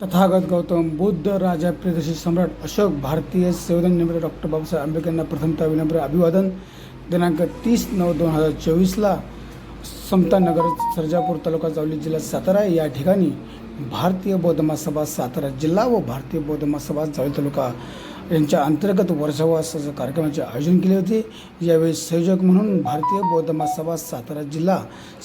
तथागत गौतम बुद्ध राजा प्रियदर्शी सम्राट अशोक भारतीय संविधान निमित्त डॉक्टर बाबासाहेब आंबेडकर यांना प्रथमतः विनम्र अभिवादन. दिनांक तीस नऊ दोन हजार चोवीसला समतानगर सर्जापूर तालुका जावली जिल्हा सातारा या ठिकाणी भारतीय बौद्ध महासभा सातारा जिल्हा व भारतीय बौद्ध महासभा जावली तालुका यांच्या अंतर्गत वर्षावासाच्या कार्यक्रमाचे आयोजन केले होते. यावेळी संयोजक म्हणून भारतीय बौद्ध महासभा सातारा जिल्हा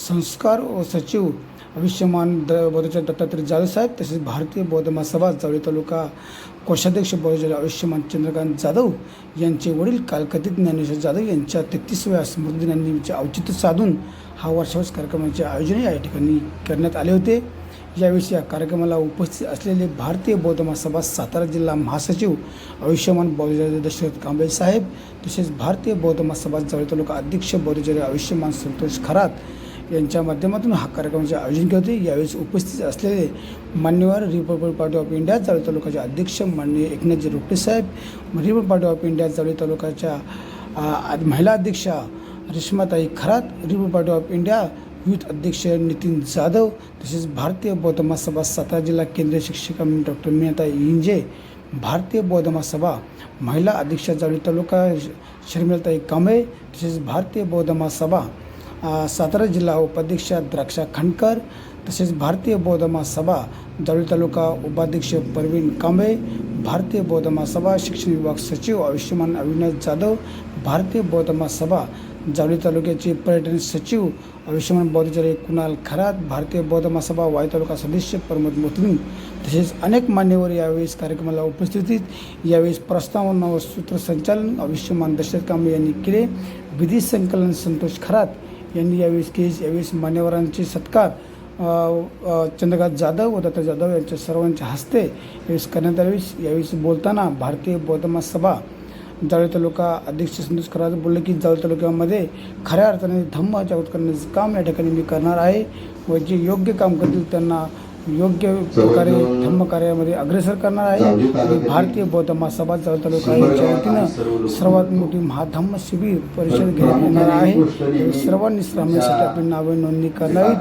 संस्कार व सचिव आयुष्यमान द बौद्धच्या दत्तात्रय जाधव साहेब तसेच भारतीय बौद्ध महासभा जावळी तालुका कोषाध्यक्ष बौद्ध आयुष्यमान चंद्रकांत जाधव यांचे वडील कालकथित ज्ञानेश्वर जाधव यांच्या तेहतीसव्या स्मृतिदिनानिमित्त औचित्य साधून हा वर्षावास कार्यक्रमाचे आयोजन या ठिकाणी करण्यात आले होते. यावेळी या कार्यक्रमाला उपस्थित असलेले भारतीय बौद्ध महासभा सातारा जिल्हा महासचिव आयुष्यमान बौद्ध दशरथ कांबळे साहेब तसेच भारतीय बौद्ध महासभा जवळ तालुका अध्यक्ष बौद्ध आयुष्यमान संतोष खरात यांच्या माध्यमातून हा कार्यक्रमाचे आयोजन केले होते. यावेळी उपस्थित असलेले मान्यवर Republic Party of India Jawali तालुक्याचे अध्यक्ष माननीय एकनाथजी रोपटे साहेब Republic Party of India Jawali तालुक्याच्या महिला अध्यक्षा रेश्माताई Kharat Republic Party of India youth अध्यक्ष नितीन जाधव तसेच भारतीय बौद्ध महासभा सातारा जिल्हा केंद्रीय शिक्षिका डॉक्टर मेहता इंजे भारतीय बौद्ध महासभा महिला अध्यक्ष जावळी तालुका शर्मिलताई कांबळे तसेच भारतीय बौद्ध महासभा सातारा जिल्हा उपाध्यक्ष द्राक्षा खंडकर तसेच भारतीय बौद्ध महासभा जावळी तालुका उपाध्यक्ष परवीन कांबळे भारतीय बौद्ध महासभा शिक्षण विभाग सचिव आयुष्यमान अविनाश जाधव भारतीय बौद्ध महासभा जावळी तालुक्याचे पर्यटन सचिव आयुष्यमान बौद्धचार्य कुणाल खरात भारतीय बौद्ध महासभा वाई तालुका सदस्य प्रमोद मोतनी तसेच अनेक मान्यवर यावेळेस कार्यक्रमाला उपस्थित यावेळेस प्रस्तावना व सूत्रसंचालन आयुष्यमान दशरथ कांबळे यांनी केले. विधी संकलन संतोष खरात यांनी यावेळेस केस यावेळेस मान्यवरांचे सत्कार चंद्रकांत जाधव व दत्ता जाधव यांच्या सर्वांच्या हस्ते यावेळेस करण्यात आले. यावेळेस बोलताना भारतीय बौद्ध महासभा जावळी तालुका अध्यक्ष संतोष खरात बोलले की जावळी तालुक्यामध्ये खऱ्या अर्थाने धम्म जागृत करण्याचं काम या ठिकाणी मी करणार आहे व जे योग्य काम करतील त्यांना योग्य प्रकारे धम्म कार्यामध्ये अग्रेसर करणार आहे. आणि भारतीय बौद्ध महासभा जावळी तालुका यांच्या वतीनं सर्वात मोठी महाधम्म शिबिर परिषद घेण्यात येणार आहे. सर्वांनी श्रामण्यासाठी आपली नावे नोंदणी करावी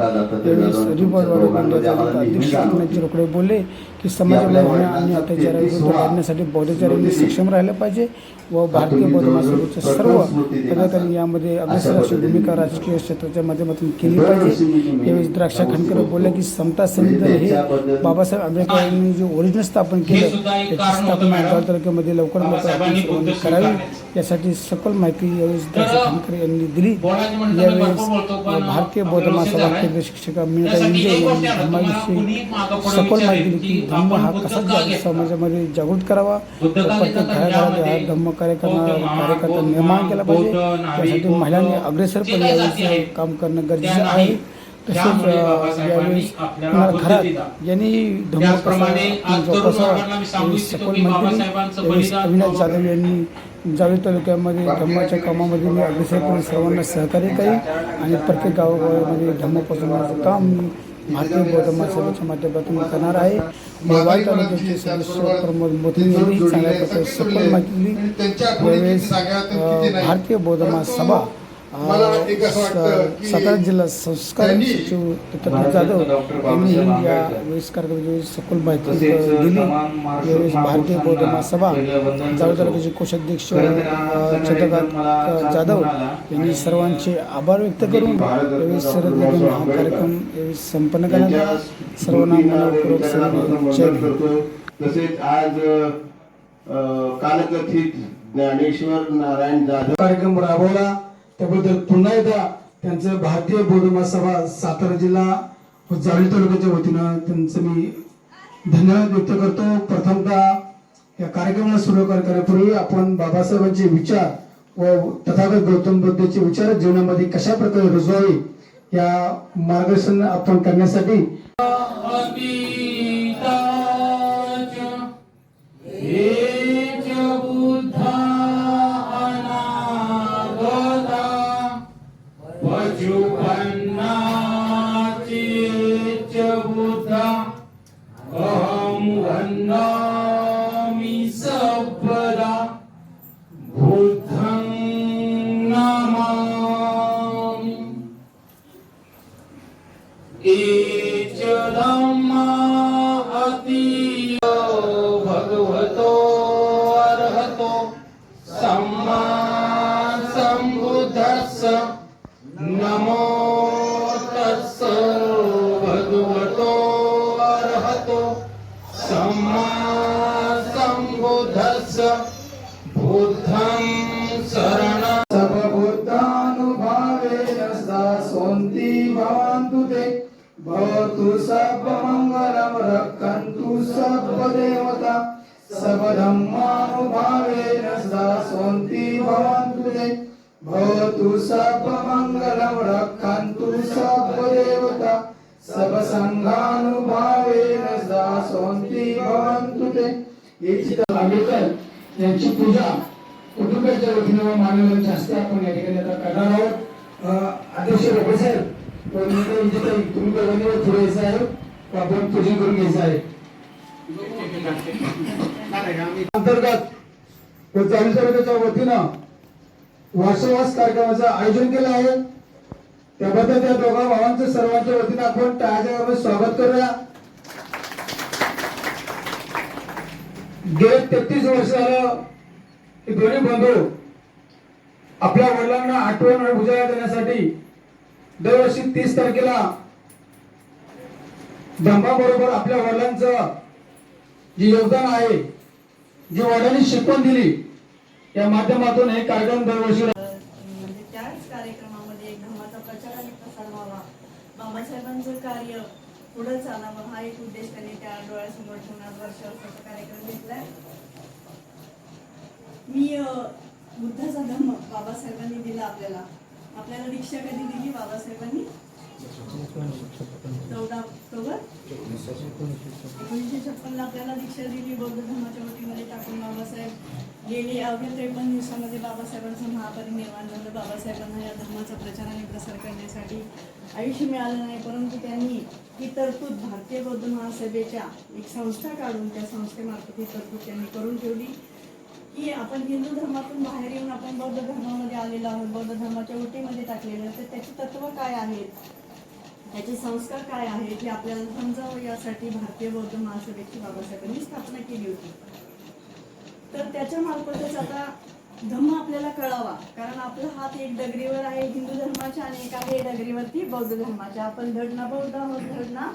यावेळी रिपोर्ट अध्यक्ष रोकडे बोलले. की समाजामध्ये आणि अत्याचाराविरुद्ध लढण्यासाठी बौद्धाचार्यांनी सक्षम राहिलं पाहिजे व भारतीय बौद्ध महासभेच्या सर्व पदाधिकारी यामध्ये अग्रेसर अशी भूमिका राजकीय क्षेत्राच्या माध्यमातून केली पाहिजे. यावेळी द्राक्षा खानकर बोलले की समता संविधान हे बाबासाहेब आंबेडकर यांनी जे ओरिजिनल स्थापन केलं त्याची स्थापना अहमदाबाद तालुक्यामध्ये लवकर लवकर करावी. यासाठी सखोल माहिती यावेळी द्राक्षा खानकर यांनी दिली. यावेळेस भारतीय बौद्ध महासभा केंद्र शिक्षिका मीनाताई इंजे यांनी धर्माविषयी सखोल माहिती दिली की धम्म हा कसा समाजामध्ये जागृत करावा? प्रत्येक घराघरात हा धम्म कार्य करणारा कार्यकर्ता निर्माण केला पाहिजे. त्यासाठी महिलांनी अग्रेसरपणे काम करणं गरजेचं आहे. तसेच कुणाल खरात यांनी धम्म कसा जोपासावा यावेळी सखोल यावेळेस अविनाश जाधव यांनी जावळी तालुक्यामध्ये धम्माच्या कामामध्ये मी अग्रेसरपणे सर्वांना सहकार्य करेन आणि प्रत्येक गावागावामध्ये धम्म पोचवण्याचं काम भारतीय बौद्ध महासभेच्या माध्यमातून करणार आहे. मोबाईल तालुक्याचे सदस्य प्रमोद मोती यांनी चांगल्या प्रकारे सफल माहिती दिली यावेळेस भारतीय बौद्ध महासभा सातारा जिल्हा संस्कार सचिव दत्तात्रय जाधव यांनी यावेळेस कार्यक्रमाची सखोल माहिती दिली. यावेळेस भारतीय बौद्ध महासभा जावळ तालुक्याचे कोषाध्यक्ष चंद्रकांत जाधव यांनी सर्वांचे आभार व्यक्त करून यावेळेस सर्व हा कार्यक्रम यावेळेस संपन्न करण्यात आला सर्वांना मनपूर्वक. तसेच आज कालकथित ज्ञानेश्वर नारायण जाधव कार्यक्रम राबवला. त्याबद्दल पुन्हा एकदा त्यांचं भारतीय बौद्ध सभा सातारा जिल्हा व जावळी तालुक्याच्या वतीनं त्यांचं मी धन्यवाद व्यक्त करतो. प्रथमतः या कार्यक्रमाला सुरू करण्यापूर्वी आपण बाबासाहेबांचे विचार व तथागत गौतम बुद्धाचे विचार जीवनामध्ये कशा प्रकारे रुजवावे या मार्गदर्शन आपण करण्यासाठी ભગવતો અર્હતો सम्मा सम्बुद्धस्स नमो तस्स भगवतो अर्हतो सम्मा भवतु सर्वमङ्गलं रक्षन्तु सर्वदेवता सर्वधर्मानुभावेन सदा सोन्ति भवन्तु ते भवतु सर्वमङ्गलं रक्षन्तु सर्वदेवता। सर्वसङ्घानुभावेन सदा सोन्ति भवन्तु ते आंबेडकर यांची पूजा कुटुंबाच्या वतीनं व मान्यवरांच्या हस्ते आपण या ठिकाणी आता करणार आहोत. आदर्श अं, अध्यक्ष बाबा तुम्ही दोघांनी आहे आपण पूजन करून घ्यायचं आहे? अंतर्गत व चाळीस तालुक्याच्या वतीनं कार्यक्रमाचं आयोजन केलं आहे. त्याबद्दल त्या दोघा भावांचं सर्वांच्या वतीनं आपण टाळ्याच्या स्वागत करूया. गेले तेहतीस वर्ष झालं की दोन्ही बंधू आपल्या वडिलांना आठवण आणि उजाळा देण्यासाठी दरवर्षी तीस तारखेला बरोबर आपल्या वडिलांचं जे योगदान आहे जी वडिलांनी शिकवण दिली या माध्यमातून हे कार्यक्रम दरवर्षी म्हणजे त्याच कार्यक्रमामध्ये एक धर्माचा प्रचार आणि प्रसार व्हावा. बाबासाहेबांचं कार्य पुढे चालावं हा एक उद्देश त्यांनी त्या डोळ्यासमोर ठेवून आज वर्षावर्षाचा कार्यक्रम घेतलाय. मी अं, बुद्धाचा धर्म बाबासाहेबांनी दिला आपल्याला. आपल्याला दीक्षा कधी दिली बाबासाहेबांनी? चौदा ऑक्टोबर. एकोणीसशे छप्पनला आपल्याला दीक्षा दिली बौद्ध धर्माच्या वतीमध्ये टाकून बाबासाहेब गेले. अवघ्या त्रेपन्न दिवसामध्ये बाबासाहेबांचं महापरिनिर्वाण झालं. बाबासाहेबांना या धर्माचा प्रचार आणि प्रसार करण्यासाठी आयुष्य मिळालं नाही परंतु त्यांनी ही तरतूद भारतीय बौद्ध महासभेच्या एक संस्था काढून त्या संस्थेमार्फत ही तरतूद त्यांनी करून ठेवली. की आपण हिंदू धर्मातून बाहेर येऊन आपण बौद्ध धर्मामध्ये आलेलो आहोत बौद्ध धर्माच्या ओटीमध्ये टाकलेलं तर त्याची तत्व काय आहेत? त्याचे संस्कार काय आहेत हे आपल्याला समजावं यासाठी भारतीय बौद्ध महासभेची बाबासाहेबांनी स्थापना केली होती. तर त्याच्या मार्फतच आता धम्म आपल्याला कळावा कारण आपला हात एक डगरीवर आहे हिंदू धर्माच्या आणि एक आहे डगरीवरती बौद्ध धर्माच्या. आपण धड ना बौद्ध आहोत धड ना